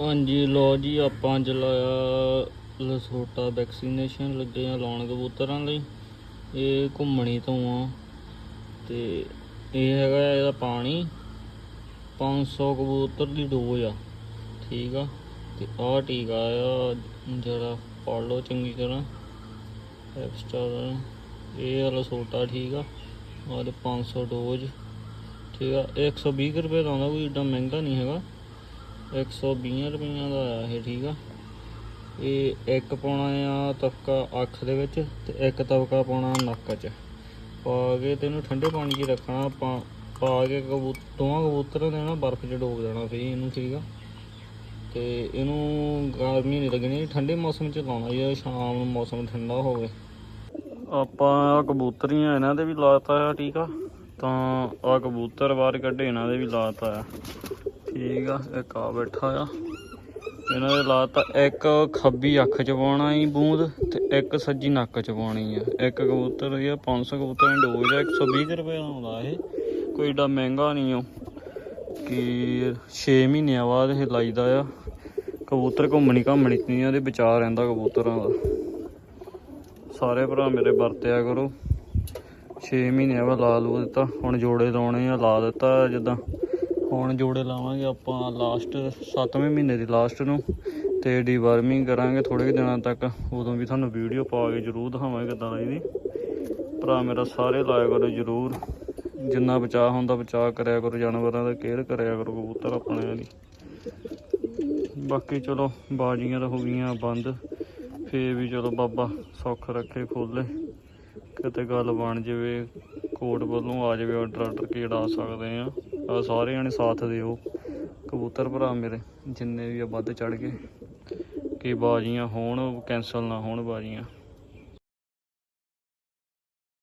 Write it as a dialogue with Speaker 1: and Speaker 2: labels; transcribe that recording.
Speaker 1: ਹਾਂਜੀ ਲੋ ਜੀ, ਆਪਾਂ ਜਲਾਇਆ ਲਸੋਟਾ ਵੈਕਸੀਨੇਸ਼ਨ ਲੱਗੇ ਆ ਲਾਉਣ ਕਬੂਤਰਾਂ ਲਈ। ਇਹ ਘੁੰਮਣੀ ਤੋਂ ਆ। ਤੇ ਇਹ ਹੈਗਾ ਇਹਦਾ ਪਾਣੀ। 500 ਕਬੂਤਰ ਦੀ ਡੋਜ਼ ਆ। ਠੀਕ ਆ। ਤੇ ਆਹ ਟੀਕਾ ਆ ਜਿਹੜਾ ਪੜ ਲਓ ਚੰਗੀ ਤਰ੍ਹਾਂ। ਐਕਸਟਰਾ ਇਹ ਆ ਲਸੋਟਾ ਠੀਕ ਆ। ਔਰ 500 ਡੋਜ਼। ਠੀਕ ਆ। ਇਹ 120 ਕੁ ਰੁਪਏ ਦਾ ਆਉਂਦਾ, ਕੋਈ ਏਡਾ ਮਹਿੰਗਾ ਨਹੀਂ ਹੈਗਾ। 120 ਰੁਪਈਆਂ ਦਾ ਆਇਆ ਇਹ, ਠੀਕ ਆ। ਇਹ ਇੱਕ ਪਾਉਣਾ ਆ ਤਵਕਾ ਅੱਖ ਦੇ ਵਿੱਚ ਤੇ ਇੱਕ ਤਵਕਾ ਪਾਉਣਾ ਨੱਕ 'ਚ। ਪਾ ਕੇ ਤੇ ਇਹਨੂੰ ਠੰਡੇ ਪਾਣੀ 'ਚ ਰੱਖਣਾ, ਪਾ ਪਾ ਕੇ ਕਬੂ, ਦੋਵਾਂ ਕਬੂਤਰਾਂ ਦੇ ਨਾ ਬਰਫ਼ 'ਚ ਡੋਬ ਦੇਣਾ ਫੇ ਇਹਨੂੰ, ਠੀਕ ਆ। ਤੇ ਇਹਨੂੰ ਗਰਮੀ ਨਹੀਂ ਲੱਗਣੀ, ਠੰਡੇ ਮੌਸਮ 'ਚ ਲਾਉਣਾ ਜੇ ਸ਼ਾਮ ਨੂੰ ਮੌਸਮ ਠੰਡਾ ਹੋਵੇ। ਆਪਾਂ ਆਹ ਕਬੂਤਰੀਆਂ ਇਹਨਾਂ ਦੇ ਵੀ ਲਾਤਾ ਆ, ਠੀਕ ਆ। ਤਾਂ ਆ ਕਬੂਤਰ ਬਾਹਰ ਕੱਢੇ, ਇਹਨਾਂ ਦੇ ਵੀ ਲਾਤਾ ਆ। ਠੀਕ ਆ, ਇੱਕ ਆ ਬੈਠਾ ਆ। ਇਹਨਾਂ ਦੇ ਲਾਤਾ ਇੱਕ ਖੱਬੀ ਅੱਖ ਚ ਪਾਉਣਾ ਈ ਬੂੰਦ ਤੇ ਇੱਕ ਸੱਜੀ ਨੱਕ ਚ ਪਾਉਣੀ ਆ। ਇੱਕ ਕਬੂਤਰ ਇਹ 500 ਕਬੂਤਰਾਂ ਦੀ ਡੋਜ਼ ਆ 120 ਰੁਪਏ ਦਾ ਆਉਂਦਾ ਇਹ। ਕੋਈ ਏਡਾ ਮਹਿੰਗਾ ਨਹੀਂ ਉਹ। ਕਿ 6 ਮਹੀਨਿਆਂ ਬਾਅਦ ਇਹ ਲਾਈਦਾ ਆ। ਕਬੂਤਰ ਘੁੰਮਣੀ ਘਾਮਣੀ ਨਹੀਂ ਉਹਦੇ ਬਚਾ ਰਹਿੰਦਾ ਕਬੂਤਰਾਂ ਦਾ। ਸਾਰੇ ਭਰਾ ਮੇਰੇ ਵਰਤਿਆ ਕਰੋ। 6 ਮਹੀਨਿਆਂ ਬਾਅਦ ਲਾ ਲੂ ਦਿੱਤਾ, ਹੁਣ ਜੋੜੇ ਲਾਉਣੇ ਆ, ਲਾ ਦਿੱਤਾ ਜਿੱਦਾਂ ਹੁਣ ਜੋੜੇ ਲਾਵਾਂਗੇ? ਆਪਾਂ ਲਾਸਟ 7ਵੇਂ ਮਹੀਨੇ ਦੀ ਲਾਸਟ ਨੂੰ ਤੇ ਡੀਵਰਮਿੰਗ ਕਰਾਂਗੇ ਥੋੜੇ ਦਿਨਾਂ ਤੱਕ। ਉਦੋਂ ਵੀ ਤੁਹਾਨੂੰ ਵੀਡੀਓ ਪਾ ਕੇ ਜ਼ਰੂਰ ਦਿਖਾਵਾਂਗੇ ਕਿੱਦਾਂ ਲਾਈ ਦੀ ਭਰਾ ਮੇਰਾ ਸਾਰੇ ਲਾਇਆ ਕਰੋ ਜ਼ਰੂਰ। ਜਿੰਨਾ ਬਚਾਅ ਹੁੰਦਾ ਬਚਾਅ ਕਰਿਆ ਕਰੋ, ਜਾਨਵਰਾਂ ਦਾ ਕੇਅਰ ਕਰਿਆ ਕਰੋ, ਕਬੂਤਰ ਆਪਣੇ ਦੀ ਬਾਕੀ ਚਲੋ, ਬਾਜੀਆਂ ਤਾਂ ਹੋ ਗਈਆਂ ਬੰਦ। ਫੇਰ ਵੀ ਚਲੋ ਬਾਬਾ ਸੁੱਖ ਰੱਖੇ ਖੋਲੇ ਕਿਤੇ ਗੱਲ ਬਣ ਜਾਵੇ, ਕੋਰਟ ਵੱਲੋਂ ਆ ਜਾਵੇ ਆਰਡਰ ਆਰਡਰ ਕਿਹੜਾ ਸਕਦੇ ਆ। ਆ ਸਾਰੇ ਜਣੇ ਸਾਥ ਦਿਓ। ਕਬੂਤਰ ਭਰਾ ਮੇਰੇ, ਜਿੰਨੇ ਵੀ ਆ ਵੱਧ ਚੜ ਗਏ। ਕਿ ਬਾਜੀਆਂ ਹੋਣ ਕੈਂਸਲ ਨਾ ਹੋਣ ਬਾਜੀਆਂ।